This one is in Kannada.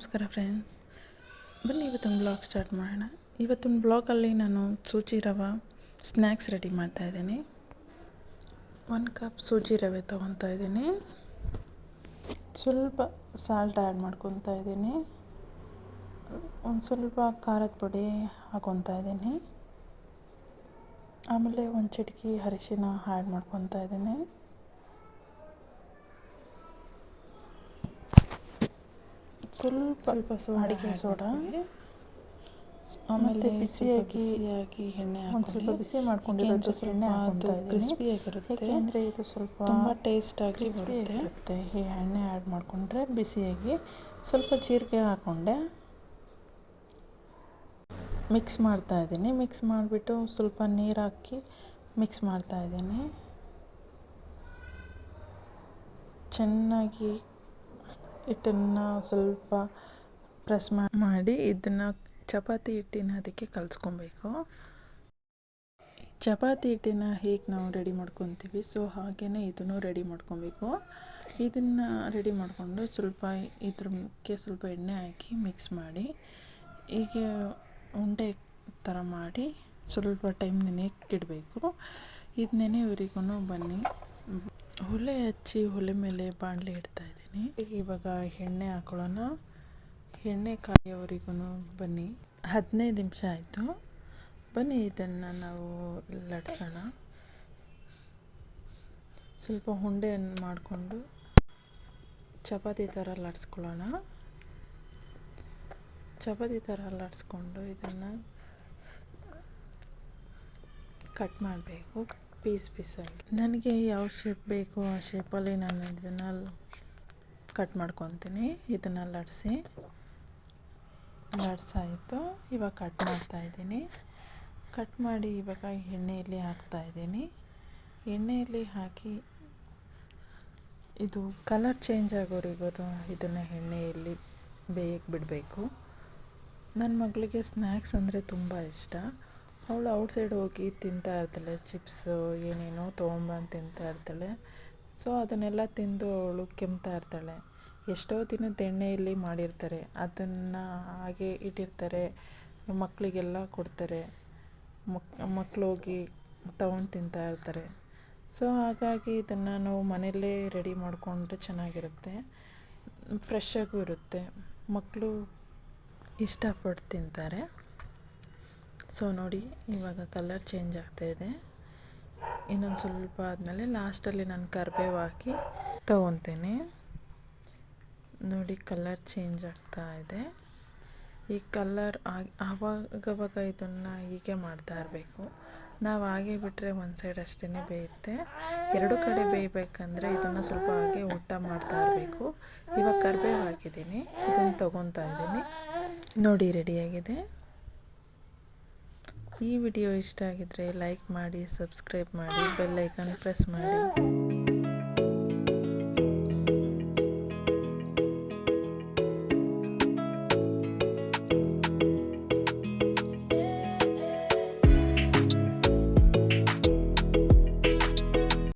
ನಮಸ್ಕಾರ ಫ್ರೆಂಡ್ಸ್. ಬನ್ನಿ, ಇವತ್ತೊಂದು ಬ್ಲಾಗ್ ಸ್ಟಾರ್ಟ್ ಮಾಡೋಣ. ಇವತ್ತಿನ ಬ್ಲಾಗಲ್ಲಿ ನಾನು ಸೂಜಿ ರವೆ ಸ್ನ್ಯಾಕ್ಸ್ ರೆಡಿ ಮಾಡ್ತಾ ಇದ್ದೀನಿ. ಒನ್ ಕಪ್ ಸೂಜಿ ರವೆ ತೊಗೊತಾ ಇದ್ದೀನಿ. ಸ್ವಲ್ಪ ಸಾಲ್ಟ್ ಆ್ಯಡ್ ಮಾಡ್ಕೊತಾ ಇದ್ದೀನಿ. ಒಂದು ಸ್ವಲ್ಪ ಖಾರದ ಪುಡಿ ಹಾಕೊತಾ ಇದ್ದೀನಿ. ಆಮೇಲೆ ಒಂದು ಚಿಟಕಿ ಅರಿಶಿನ ಆ್ಯಡ್ ಮಾಡ್ಕೊತಾ ಇದ್ದೀನಿ. ಸ್ವಲ್ಪ ಸ್ವಲ್ಪ ಸೋಡಾ ಅಡಿಗೆ ಸೋಡಾ ಆಮೇಲೆ ಬಿಸಿಯಾಗಿ ಬಿಸಿಯಾಗಿ ಎಣ್ಣೆ ಒಂದು ಸ್ವಲ್ಪ ಬಿಸಿ ಮಾಡ್ಕೊಂಡಿರೋ ಎಣ್ಣೆ ಹಾಕ್ತಾ ಕ್ರಿಸ್ಪಿ ಆಗಿರುತ್ತೆ ಅಂದರೆ ಇದು ಸ್ವಲ್ಪ ತುಂಬ ಟೇಸ್ಟ್ ಆಗಿ ಕ್ರಿಸ್ಪಿ ಬರುತ್ತೆ ಈ ಎಣ್ಣೆ ಆ್ಯಡ್ ಮಾಡಿಕೊಂಡ್ರೆ ಬಿಸಿಯಾಗಿ ಸ್ವಲ್ಪ ಜೀರಿಗೆ ಹಾಕ್ಕೊಂಡೆ ಮಿಕ್ಸ್ ಮಾಡ್ತಾ ಇದ್ದೀನಿ. ಮಿಕ್ಸ್ ಮಾಡಿಬಿಟ್ಟು ಸ್ವಲ್ಪ ನೀರು ಹಾಕಿ ಮಿಕ್ಸ್ ಮಾಡ್ತಾ ಇದ್ದೀನಿ. ಚೆನ್ನಾಗಿ ಹಿಟ್ಟನ್ನು ಸ್ವಲ್ಪ ಪ್ರೆಸ್ ಮಾಡಿ ಇದನ್ನು ಚಪಾತಿ ಹಿಟ್ಟಿನ ಅದಕ್ಕೆ ಕಲಿಸ್ಕೊಬೇಕು. ಚಪಾತಿ ಹಿಟ್ಟಿನ ಹೇಗೆ ನಾವು ರೆಡಿ ಮಾಡ್ಕೊತೀವಿ ಸೊ ಹಾಗೆಯೇ ಇದನ್ನು ರೆಡಿ ಮಾಡ್ಕೊಬೇಕು. ಇದನ್ನು ರೆಡಿ ಮಾಡಿಕೊಂಡು ಸ್ವಲ್ಪ ಇದ್ರಕ್ಕೆ ಸ್ವಲ್ಪ ಎಣ್ಣೆ ಹಾಕಿ ಮಿಕ್ಸ್ ಮಾಡಿ ಹೀಗೆ ಉಂಡೆ ಥರ ಮಾಡಿ ಸ್ವಲ್ಪ ಟೈಮ್ ನೆನೆಯಕ್ಕಿಡಬೇಕು ಇದು ನೆನೆಯವರೆಗೂ ಬನ್ನಿ. ಒಲೆ ಹಚ್ಚಿ ಒಲೆ ಮೇಲೆ ಬಾಣಲೆ ಇಡ್ತಾ ಇದ್ದೀನಿ ಇವಾಗ ಎಣ್ಣೆ ಹಾಕೊಳ್ಳೋಣ. ಎಣ್ಣೆ ಕಾಯೋವರೆಗೂ ಬನ್ನಿ. ಹದಿನೈದು ನಿಮಿಷ ಆಯಿತು. ಬನ್ನಿ, ಇದನ್ನು ನಾವು ಲಟ್ಸೋಣ. ಸ್ವಲ್ಪ ಉಂಡೆಯನ್ನು ಮಾಡಿಕೊಂಡು ಚಪಾತಿ ಥರ ಲಟ್ಸ್ಕೊಳ್ಳೋಣ. ಚಪಾತಿ ಥರ ಲಟ್ಸ್ಕೊಂಡು ಇದನ್ನು ಕಟ್ ಮಾಡಬೇಕು, ಪೀಸ್ ಪೀಸಾಗಿ. ನನಗೆ ಯಾವ ಶೇಪ್ ಬೇಕು, ಆ ಶೇಪಲ್ಲಿ ನಾನು ಇದನ್ನು ಕಟ್ ಮಾಡ್ಕೊತೀನಿ. ಇದನ್ನು ಲಟ್ಸಿ. ಲಟ್ಸಾಯಿತು. ಇವಾಗ ಕಟ್ ಮಾಡ್ತಾ ಇದ್ದೀನಿ. ಕಟ್ ಮಾಡಿ ಇವಾಗ ಎಣ್ಣೆಯಲ್ಲಿ ಹಾಕ್ತಾ ಇದ್ದೀನಿ. ಎಣ್ಣೆಯಲ್ಲಿ ಹಾಕಿ ಇದು ಕಲರ್ ಚೇಂಜ್ ಆಗೋರಿಗೂ ಇದನ್ನು ಎಣ್ಣೆಯಲ್ಲಿ ಬೇಯಕ್ಕೆ ಬಿಡಬೇಕು. ನನ್ನ ಮಗಳಿಗೆ ಸ್ನ್ಯಾಕ್ಸ್ ಅಂದರೆ ತುಂಬ ಇಷ್ಟ. ಅವಳು ಔಟ್ಸೈಡ್ ಹೋಗಿ ತಿಂತಾ ಇರ್ತಾಳೆ. ಚಿಪ್ಸು ಏನೇನೋ ತೊಗೊಂಬಂದು ತಿಂತಾ ಇರ್ತಾಳೆ. ಸೊ ಅದನ್ನೆಲ್ಲ ತಿಂದು ಅವಳು ಕೆಮ್ತಾ ಇರ್ತಾಳೆ. ಎಷ್ಟೋ ದಿನದ ಎಣ್ಣೆಯಲ್ಲಿ ಮಾಡಿರ್ತಾರೆ. ಅದನ್ನು ಹಾಗೆ ಇಟ್ಟಿರ್ತಾರೆ. ಮಕ್ಕಳಿಗೆಲ್ಲ ಕೊಡ್ತಾರೆ. ಮಕ್, ಮಕ್ಳು ಹೋಗಿ ತಗೊಂಡು ತಿಂತಾ ಇರ್ತಾರೆ. ಸೊ, ಹಾಗಾಗಿ ಇದನ್ನು ನಾವು ಮನೆಯಲ್ಲೇ ರೆಡಿ ಮಾಡಿಕೊಂಡ್ರೆ ಚೆನ್ನಾಗಿರುತ್ತೆ. ಫ್ರೆಶ್ ಇರುತ್ತೆ. ಮಕ್ಕಳು ಇಷ್ಟಪಟ್ಟು ತಿಂತಾರೆ. ಸೊ, ನೋಡಿ, ಇವಾಗ ಕಲರ್ ಚೇಂಜ್ ಆಗ್ತಾಯಿದೆ ಇನ್ನೊಂದು ಸ್ವಲ್ಪ ಆದಮೇಲೆ ಲಾಸ್ಟಲ್ಲಿ ನಾನು ಕರಿಬೇವು ಹಾಕಿ ತೊಗೊತೀನಿ. ನೋಡಿ ಕಲರ್ ಚೇಂಜ್ ಆಗ್ತಾ ಇದೆ. ಈ ಕಲರ್ ಆವಾಗವಾಗ ಇದನ್ನು ಹೀಗೆ ಮಾಡ್ತಾ ಇರಬೇಕು. ನಾವು ಹಾಗೆ ಬಿಟ್ಟರೆ ಒಂದು ಸೈಡ್ ಅಷ್ಟೇ ಬೇಯುತ್ತೆ. ಎರಡು ಕಡೆ ಬೇಯಬೇಕಂದ್ರೆ ಇದನ್ನು ಸ್ವಲ್ಪ ಹಾಗೆ ಊಟ ಮಾಡ್ತಾ ಇರಬೇಕು. ಇವಾಗ ಕರ್ಬೇವು ಹಾಕಿದ್ದೀನಿ. ಇದನ್ನು ತೊಗೊತಾ ಇದ್ದೀನಿ. ನೋಡಿ ರೆಡಿಯಾಗಿದೆ ಈ ವಿಡಿಯೋ ಇಷ್ಟ ಆಗಿದ್ದರೆ ಲೈಕ್ ಮಾಡಿ ಸಬ್ಸ್ಕ್ರೈಬ್ ಮಾಡಿ ಬೆಲ್ ಐಕಾನ್ ಪ್ರೆಸ್ ಮಾಡಿ.